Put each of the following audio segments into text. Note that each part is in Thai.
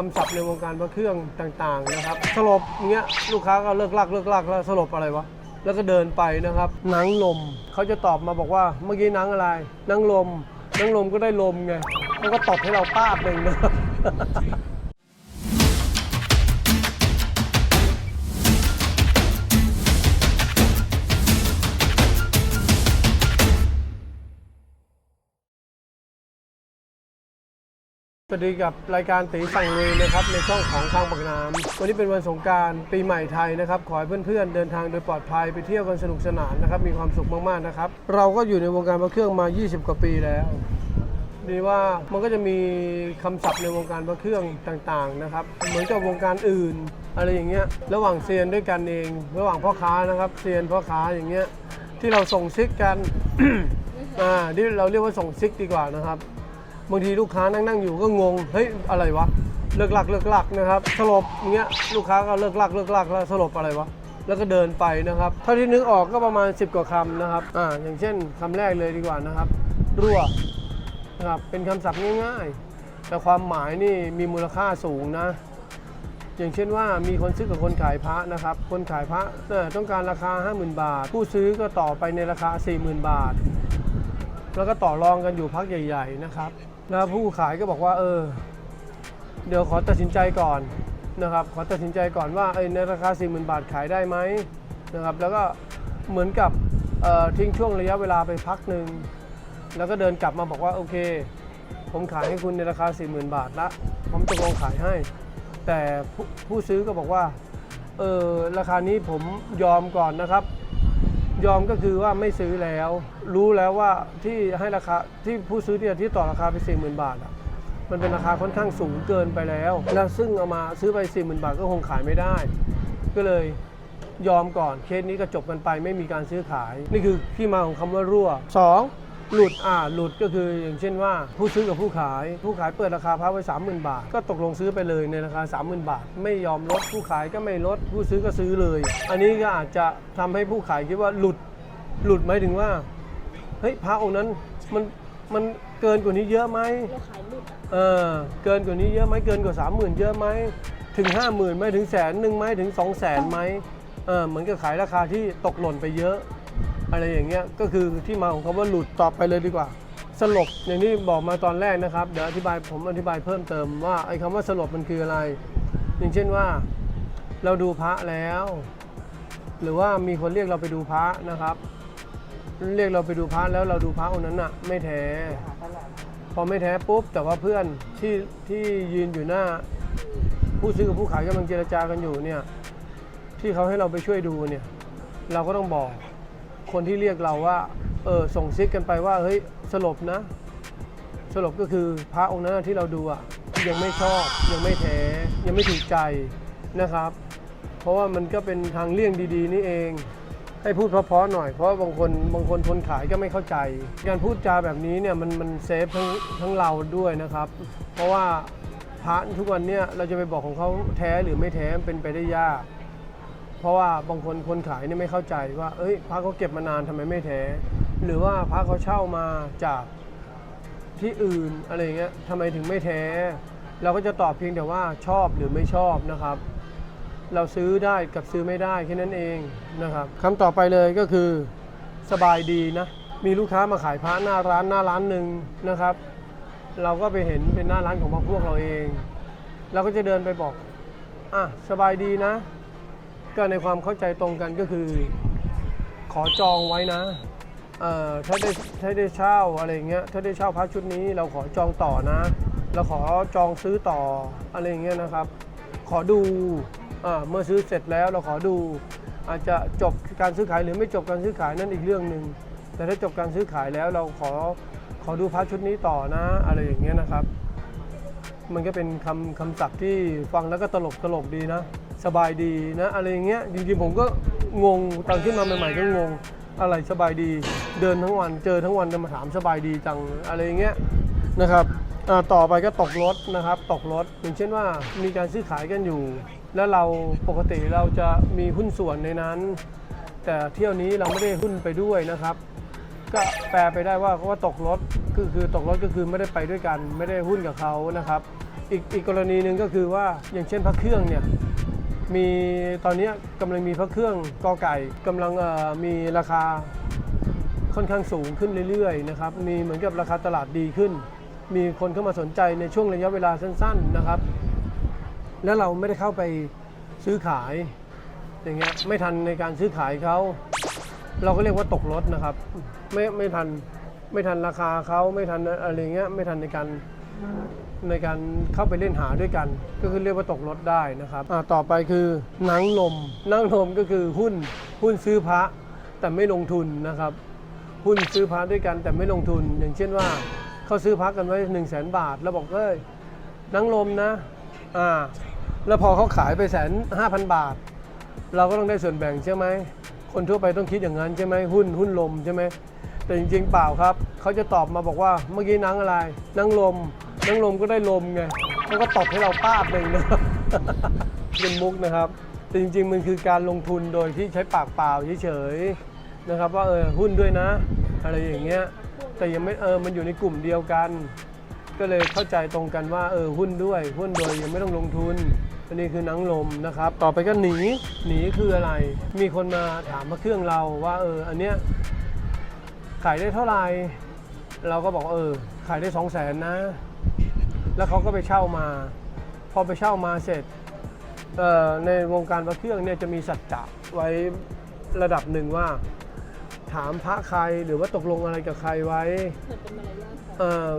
คำศัพท์ในวงการพระเครื่องต่างๆนะครับสลบเงี้ยลูกค้าก็เลิกลักเลิกลักแล้วสลบอะไรวะแล้วก็เดินไปนะครับหนังลมเขาจะตอบมาบอกว่าเมื่อกี้หนังอะไรหนังลมหนังลมก็ได้ลมไงแล้วก็ตบให้เราป้าบหนึ่งนะครับ สวัสดีกับรายการตีสั่งลุยนะครับในช่องของทางปากน้ำวันนี้เป็นวันสงการปีใหม่ไทยนะครับขอให้เพื่อนๆเดินทางโดยปลอดภัยไปเที่ยวกันสนุกสนานนะครับมีความสุขมากๆนะครับเราก็อยู่ในวงการพระเครื่องมา 20 กว่าปีแล้วดีว่ามันก็จะมีคำศัพท์ในวงการพระเครื่องต่างๆนะครับเหมือนกับวงการอื่น อะไรอย่างเงี้ยระหว่างเซียนด้วยกันเอง ระหว่างพ่อค้านะครับเซียนพ่อค้าอย่างเงี้ยที่เราส่งซิกกันอ่าที่เราเรียกว่าส่งซิกดีกว่านะครับ บางทีลูกค้านั่งนั่งอยู่ก็งง เฮ้ยอะไรวะ เลิกลักเลิกลักนะครับสลบอย่างเงี้ยลูกค้าก็เลิกลักเลิกลักแล้วสลบอะไรวะ แล้วก็เดินไปนะครับ เท่าที่นึกออกก็ประมาณ 10 กว่าคำนะครับ อ่า อย่างเช่นคำแรกเลยดีกว่านะครับ รั่วนะครับ เป็นคำศัพท์ง่ายๆ แต่ความหมายนี่มีมูลค่าสูงนะ อย่างเช่นว่ามีคนซื้อกับคนขายพระนะครับ คนขายพระเอ่อต้องการราคา 50,000 บาท ผู้ซื้อก็ต่อไปในราคา 40,000 บาทแล้วก็ต่อรองกันอยู่พักใหญ่ ๆ นะครับ แล้วผู้ขายก็บอกว่าเออ เดี๋ยวขอตัดสินใจก่อนนะครับ ขอตัดสินใจก่อนว่าเอ้ยในราคา 40,000 บาทขายได้ไหมนะครับ แล้วก็เหมือนกับทิ้งช่วงระยะเวลาไปพักหนึ่งแล้วก็เดินกลับมาบอกว่าโอเค ผมขายให้คุณในราคา 40,000 บาทละผมตกลงขายให้ แต่ผู้ซื้อก็บอกว่าเออราคานี้ผมยอมก่อนนะครับ ยอมก็คือว่าไม่ซื้อแล้ว รู้แล้วว่าที่ให้ราคาที่ผู้ซื้อเนี่ยที่ต่อราคาไปสี่หมื่นบาทอะมันเป็นราคาค่อนข้างสูงเกินไปแล้ว แล้วซึ่งเอามาซื้อไปสี่หมื่นบาทก็คงขายไม่ได้ ก็เลยยอมก่อนเคสนี้ก็จบกันไปไม่มีการซื้อขาย นี่คือที่มาของคำว่ารั่วสอง หลุดอ่าหลุดก็คืออย่างเช่นว่า ผู้ซื้อกับผู้ขาย ผู้ขายเปิดราคาพระไว้30,000 บาท ก็ตกลงซื้อไปเลยในราคา 30,000 บาท ไม่ยอมลดผู้ขายก็ไม่ลด ผู้ซื้อก็ซื้อเลย อันนี้ก็อาจจะทำให้ผู้ขายคิดว่าหลุดหลุดหมายถึงว่าเฮ้ยพระองค์นั้นมันมันเกินกว่านี้เยอะไหมเราขายหลุดอะเออเกินกว่านี้เยอะไหมเกินกว่าสามหมื่นเยอะไหมถึงห้าหมื่นไหมถึงแสนหนึ่งไหมถึงสองแสนไหมเออเหมือนกับขายราคาที่ตกหล่นไปเยอะ อะไรอย่างเงี้ยก็คือที่มาของคำว่าหลุดตอบไปเลยดีกว่า สลบอย่างที่บอกมาตอนแรกนะครับเดี๋ยวอธิบายผมอธิบายเพิ่มเติมว่าไอ้คำว่าสลบมันคืออะไร อย่างเช่นว่า เราดูพระแล้ว หรือว่ามีคนเรียกเราไปดูพระนะครับ เรียกเราไปดูพระแล้วเราดูพระองค์นั้นน่ะไม่แท้พอไม่แท้ปุ๊บแต่ว่าเพื่อนที่ที่ยืนอยู่หน้า ผู้ซื้อกับผู้ขายกำลังเจรจากันอยู่เนี่ยที่เขาให้เราไปช่วยดูเนี่ย เราก็ต้องบอก คนที่เรียกเราว่าเออส่งซิกกันไปว่าเฮ้ยสลบนะ สลบก็คือพระองค์นั้นที่เราดูอะยังไม่ชอบยังไม่แท้ยังไม่ถูกใจนะครับ เพราะว่ามันก็เป็นทางเลี่ยงดี ๆ นี่เอง ให้พูดเพราะๆหน่อย เพราะบางคนบางคนคนขายก็ไม่เข้าใจ การพูดจาแบบนี้เนี่ยมันมันเซฟทั้งทั้งเราด้วยนะครับ เพราะว่าพระทุกวันเนี่ยเราจะไปบอกของเขาแท้หรือไม่แท้เป็นไปได้ยาก เพราะว่าบางคนคนขายเนี่ยไม่เข้าใจว่า เอ้ยพระเขาเก็บมานานทำไมไม่แท้ หรือว่าพระเขาเช่ามาจากที่อื่นอะไรเงี้ยทำไมถึงไม่แท้ เราก็จะตอบเพียงแต่ว่าชอบหรือไม่ชอบนะครับ เราซื้อได้กับซื้อไม่ได้แค่นั้นเองนะครับคำต่อไปเลยก็คือสบายดีนะ มีลูกค้ามาขายพระหน้าร้านหน้าร้านหนึ่งนะครับ เราก็ไปเห็นเป็นหน้าร้านของพวกเราเอง เราก็จะเดินไปบอกอะสบายดีนะ ก็ในความเข้าใจตรงกันก็คือ ขอจองไว้นะเอ่อถ้าได้ถ้าได้เช่าอะไรเงี้ยถ้าได้เช่าพระชุดนี้เราขอจองต่อนะ เราขอจองซื้อต่ออะไรเงี้ยนะครับ ขอดูอ่าเมื่อซื้อเสร็จแล้วเราขอดู อาจจะจบการซื้อขายหรือไม่จบการซื้อขายนั่นอีกเรื่องหนึ่งแต่ถ้าจบการซื้อขายแล้วเราขอขอดูพระชุดนี้ต่อนะ อะไรอย่างเงี้ยนะครับ มันก็เป็นคำคำศัพท์ที่ฟังแล้วก็ตลกตลกดีนะ สบายดีนะอะไรอย่างเงี้ยจริงๆผมก็งงตอนขึ้นมาใหม่ๆก็งงอะไรสบายดี เดินทั้งวันเจอทั้งวันจะมาถามสบายดีจังอะไรอย่างเงี้ยนะครับต่อไปก็ตกรถนะครับ ตกรถอย่างเช่นว่ามีการซื้อขายกันอยู่ แล้วเราปกติเราจะมีหุ้นส่วนในนั้น แต่เที่ยวนี้เราไม่ได้หุ้นไปด้วยนะครับ ก็แปลไปได้ว่าเขาว่าตกรถคือคือตกรถก็คือไม่ได้ไปด้วยกัน ไม่ได้หุ้นกับเขานะครับ อีกอีกกรณีหนึ่งก็คือว่าอย่างเช่นพระเครื่องเนี่ยมีตอนนี้กำลังมีพระเครื่องกอไก่กำลังมีราคาค่อนข้างสูงขึ้นเรื่อยๆนะครับมีเหมือนกับราคาตลาดดีขึ้น มีคนเข้ามาสนใจในช่วงระยะเวลาสั้น ๆนะครับ แล้วเราไม่ได้เข้าไปซื้อขายอย่างเงี้ยไม่ทันในการซื้อขายเขา เราก็เรียกว่าตกรถนะครับ ไม่ไม่ทันไม่ทันราคาเขาไม่ทันอะไรเงี้ยไม่ทันในการในการเข้าไปเล่นหาด้วยกัน ก็คือเรียกว่าตกรถได้นะครับต่อไปคือนังลมนังลมก็คือหุ้นหุ้นซื้อพระแต่ไม่ลงทุนนะครับ หุ้นซื้อพระด้วยกันแต่ไม่ลงทุน อย่างเช่นว่าเขาซื้อพระกันไว้1นึ่งแสนบาท แล้วบอกเอ้ยนังลมนะอ่าแล้วพอเขาขายไปแสนห้าพันบาท เราก็ต้องได้ส่วนแบ่งใช่ไหม คนทั่วไปต้องคิดอย่างนั้นใช่ไหมหุ้นหุ้นลมใช่ไหมแต่จริงๆเปล่าครับ เขาจะตอบมาบอกว่าเมื่อกี้นังอะไร นังลม นังลมก็ได้ลมไงเขาก็ตอบให้เราป้าบหนึ่งนะครับเป็นมุกนะครับ แต่จริงๆมันคือการลงทุนโดยที่ใช้ปากเปล่าเฉยๆนะครับว่าเออหุ้นด้วยนะ อะไรอย่างเงี้ยแต่ยังไม่เออมันอยู่ในกลุ่มเดียวกัน ก็เลยเข้าใจตรงกันว่าเออหุ้นด้วย หุ้นโดยยังไม่ต้องลงทุน อันนี้คือหนังลมนะครับ ต่อไปก็หนี หนีคืออะไร มีคนมาถามมาเครื่องเราว่าเอออันเนี้ยขายได้เท่าไหร่ เราก็บอกเออ ขายได้สองแสนนะ แล้วเขาก็ไปเช่ามา พอไปเช่ามาเสร็จเอ่อในวงการพระเครื่องเนี่ยจะมีสัจจะไว้ระดับหนึ่งว่า ถามพระใครหรือว่าตกลงอะไรกับใครไว้เหมือนเป็นมารยาทของเออ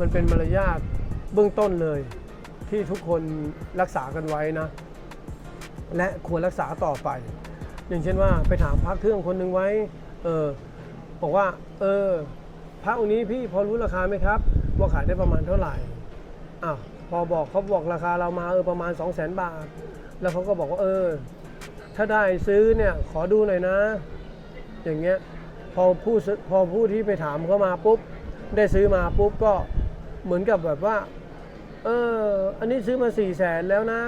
มันเป็นมารยาทเบื้องต้นเลย ที่ทุกคนรักษากันไว้นะ และควรรักษาต่อไป อย่างเช่นว่าไปถามพระเครื่องคนหนึ่งไว้ เออบอกว่า เออพระองค์นี้พี่พอรู้ราคาไหมครับว่าขายได้ประมาณเท่าไหร่อ้าวพอบอกเขาบอกราคาเรามาเออประมาณ 2 0 0 0 0 0บาท แล้วเขาก็บอกว่าเออ ถ้าได้ซื้อเนี่ยขอดูหน่อยนะ อย่างเงี้ยพอผู้พอผู้ที่ไปถามเขามาปุ๊บ ได้ซื้อมาปุ๊บก็เหมือนกับแบบว่า เออ อันนี้ซื้อมา4ี่แสนแล้วนะ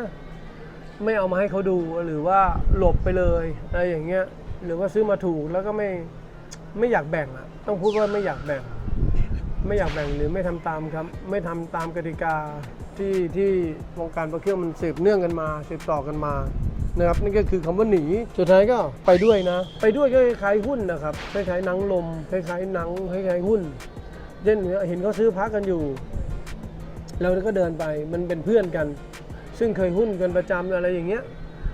ไม่เอามาให้เขาดูหรือว่าหลบไปเลยอะไรอย่างเงี้ย หรือว่าซื้อมาถูกแล้วก็ไม่ไม่อยากแบ่งอะต้องพูดว่าไม่อยากแบ่ง ไม่อยากแบ่งหรือไม่ทำตามครับ ไม่ทำตามกติกาที่ที่วงการประเคี่ยวมันสืบเนื่องกันมาสืบต่อกันมานะครับนี่ก็คือคำว่าหนีสุดท้ายก็ไปด้วยนะ ไปด้วยก็คล้ายหุ้นนะครับคล้ายๆหนังลมคล้ายๆหนังคล้ายๆหุ้นเช่นเห็นเขาซื้อพักกันอยู่ เราก็เดินไปมันเป็นเพื่อนกัน ซึ่งเคยหุ้นกันประจำอะไรอย่างเงี้ย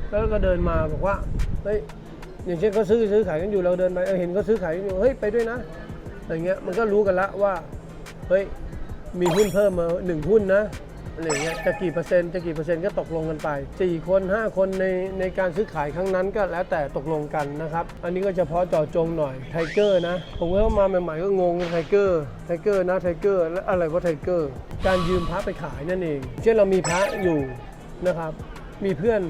แล้วก็เดินมาบอกว่าเฮ้ยอย่างเช่นเขาซื้อซื้อขายกันอยู่เราเดินไปเออเห็นเขาซื้อขายกันอยู่เฮ้ยไปด้วยนะอะไรเงี้ยมันก็รู้กันละว่าเฮ้ยมีหุ้นเพิ่มมาหนึ่งหุ้นนะ อะไรเงี้ยจะกี่เปอร์เซ็นต์จะกี่เปอร์เซ็นต์ก็ตกลงกันไปสี่คนห้าคนในในการซื้อขายครั้งนั้นก็แล้วแต่ตกลงกันนะครับ อันนี้ก็เฉพาะเจาะจงหน่อยไทเกอร์นะ ผมเข้ามาใหม่ๆก็งงไทเกอร์ไทเกอร์นะไทเกอร์แล้วอะไรว่าไทเกอร์ การยืมพระไปขายนั่นเอง เช่นเรามีพระอยู่นะครับ มีเพื่อน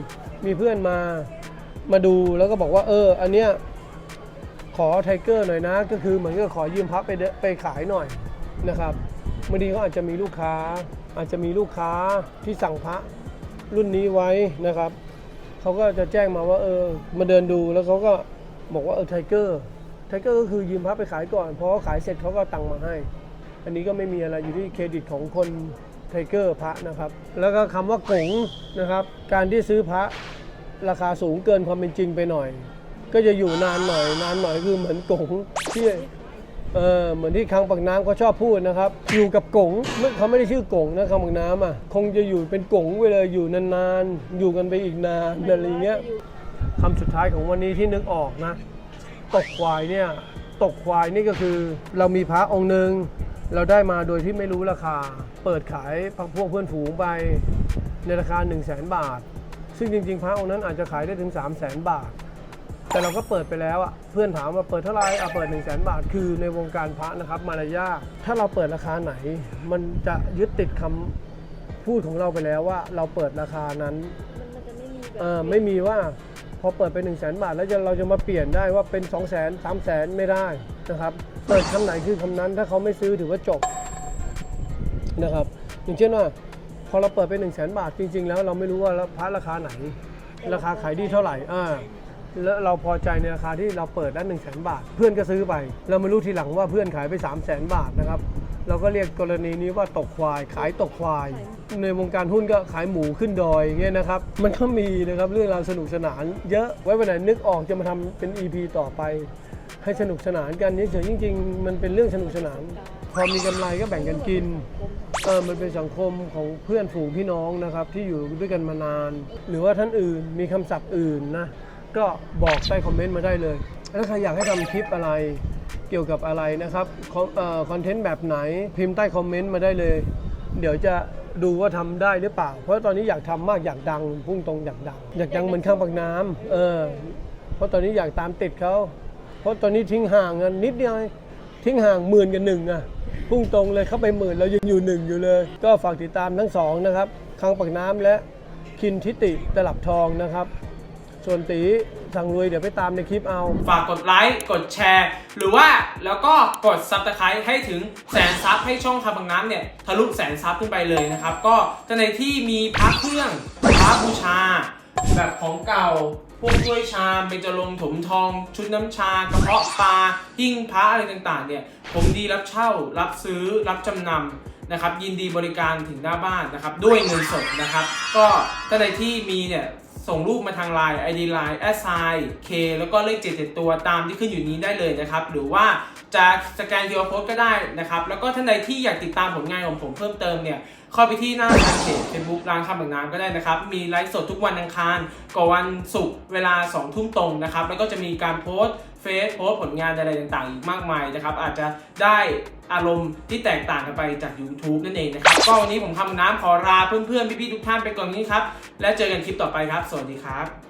มีเพื่อนมามาดูแล้วก็บอกว่าเออ อันเนี้ยขอไทเกอร์หน่อยนะ ก็คือเหมือนกับขอยืมพับไปไปขายหน่อยนะครับบางทีเขาอาจจะมีลูกค้า อาจจะมีลูกค้าที่สั่งพระรุ่นนี้ไว้นะครับเขาก็จะแจ้งมาว่าเออมาเดินดูแล้วเขาก็บอกว่าเออไทเกอร์ไทเกอร์ก็คือยืมพระไปขายก่อนพอเขาขายเสร็จเขาก็ตังค์มาให้ อันนี้ก็ไม่มีอะไรอยู่ที่เครดิตของคนไทเกอร์พระนะครับ แล้วก็คำว่ากงนะครับ การที่ซื้อพระราคาสูงเกินความเป็นจริงไปหน่อย ก็จะอยู่นานหน่อยนานหน่อยคือเหมือนกงที่ เออเหมือนที่คังปากน้ำเขาชอบพูดนะครับ อยู่กับกงไม่เขาไม่ได้ชื่อกงนะคังปากน้ำอะคงจะอยู่เป็นกงไปเลยอยู่นานๆ อยู่กันไปอีกนานอะไรเงี้ยคำสุดท้ายของวันนี้ที่นึกออกนะ ตกควายเนี่ยตกควายนี่ก็คือเรามีพระองค์หนึ่งเราได้มาโดยที่ไม่รู้ราคา เปิดขายพพวกเพื่อนฝูงไปในราคา 1 0 0 0 0แบาท ซึ่งจริงๆ พระองค์นั้นอาจจะขายได้ถึง 3 0 0 0 0 0 บาท แต่เราก็เปิดไปแล้วอะเพื่อนถามว่าเปิดเท่าไหร่อะเปิด1 0 0 0 0 0บาทคือในวงการพระนะครับมารยาทถ้าเราเปิดราคาไหน มันจะยึดติดคำพูดของเราไปแล้วว่า เราเปิดราคานั้นมันมันจะไม่มีแบบเออไม่มีว่าพอเปิดไป1 0 0 0 0แบาท แล้วจะเราจะมาเปลี่ยนได้ว่าเป็น2 0 0 0 0 0 3 0 0 0 0ไม่ได้นะครับเปิดคำไหนคือคำนั้นถ้าเขาไม่ซื้อถือว่าจบนะครับ อย่างเช่นว่าพอเราเปิดไป1 0 0 0 0 0บาทจริง ๆ แล้วเราไม่รู้ว่าพระราคาไหน ราคาขายดีเท่าไหร่อ่า แล้วเราพอใจในราคาที่เราเปิดได้1 0 0 0 0แบาท เพื่อนก็ซื้อไป เราไม่รู้ทีหลังว่าเพื่อนขายไป 3 0 0 0 0 0บาทนะครับ เราก็เรียกกรณีนี้ว่าตกควาย ขายตกควาย ในวงการหุ้นก็ขายหมูขึ้นดอยอย่างเงี้ยนะครับ มันก็มีนะครับเรื่องราวสนุกสนาน เยอะไว้วันไหนนึกออกจะมาทำเป็น EP ต่อไป ให้สนุกสนานกันเฉยๆจริง ๆ มันเป็นเรื่องสนุกสนาน พอมีกำไรก็แบ่งกันกินเออมันเป็นสังคมของเพื่อนฝูงพี่น้องนะครับที่อยู่ด้วยกันมานาน หรือว่าท่านอื่นมีคำศัพท์อื่นนะ ก็บอกใต้คอมเมนต์มาได้เลย แล้วใครอยากให้ทำคลิปอะไรเกี่ยวกับอะไรนะครับคอนเทนต์แบบไหนพิมพ์ใต้คอมเมนต์มาได้เลย เดี๋ยวจะดูว่าทำได้หรือเปล่า เพราะตอนนี้อยากทำมากอยากดังพุ่งตรงอยากดัง อยากดังเหมือนข้างปากน้ำเออเพราะตอนนี้อยากตามติดเขาเพราะตอนนี้ทิ้งห่างกันนิดเดียวทิ้งห่างหมื่นกับหนึ่งอะพุ่งตรงเลยเข้าไปหมื่นเรายังอยู่หนึ่งอยู่เลย ก็ฝากติดตามทั้งสองนะครับข้างปากน้ำและคินทิติตลับทองนะครับ ส่วนตีสั่งรวยเดี๋ยวไปตามในคลิปเอา ฝากกดไลค์กดแชร์ หรือว่าแล้วก็กดซับสไครต์ให้ถึงแสนซับให้ช่องคำบังน้ำเนี่ยทะลุแสนซับขึ้นไปเลยนะครับ ก็ท่าในที่มีพระเครื่องพระบูชา แบบของเก่าพวกถ้วยชามเบญจรงถมทอง ชุดน้ำชากระเพาะปลาหิ้งพระอะไรต่างๆ เนี่ย ผมดีรับเช่า รับซื้อรับจำนำนะครับยินดีบริการถึงหน้าบ้านนะครับด้วยเงินสดนะครับ ก็ท่าใดที่มีเนี่ย ส่งรูปมาทาง Line ID Line แอสไซเคแล้วก็เลข77ตัวตามที่ขึ้นอยู่นี้ได้เลยนะครับ หรือว่าจะสแกน QR Code ก็ได้นะครับ แล้วก็ท่านใดที่อยากติดตามผลงานของผมเพิ่มเติมเนี่ยเข้าไปที่หน้าทางเพจเฟซบุ๊กร้านคำแบบน้ำก็ได้นะครับ มีไลฟ์สดทุกวันอังคารกับวันศุกร์เวลา2ทุ่มตรงนะครับ แล้วก็จะมีการโพสต์ เฟซโพสผลงานอะไรต่างๆ อีกมากมายนะครับ อาจจะได้อารมณ์ที่แตกต่างกันไปจาก YouTube นั่นเองนะครับ ก็วันนี้ผมคำน้ำขอลาเพื่อนๆ พี่ๆ ทุกท่านไปก่อนนี้ครับ และเจอกันคลิปต่อไปครับ สวัสดีครับ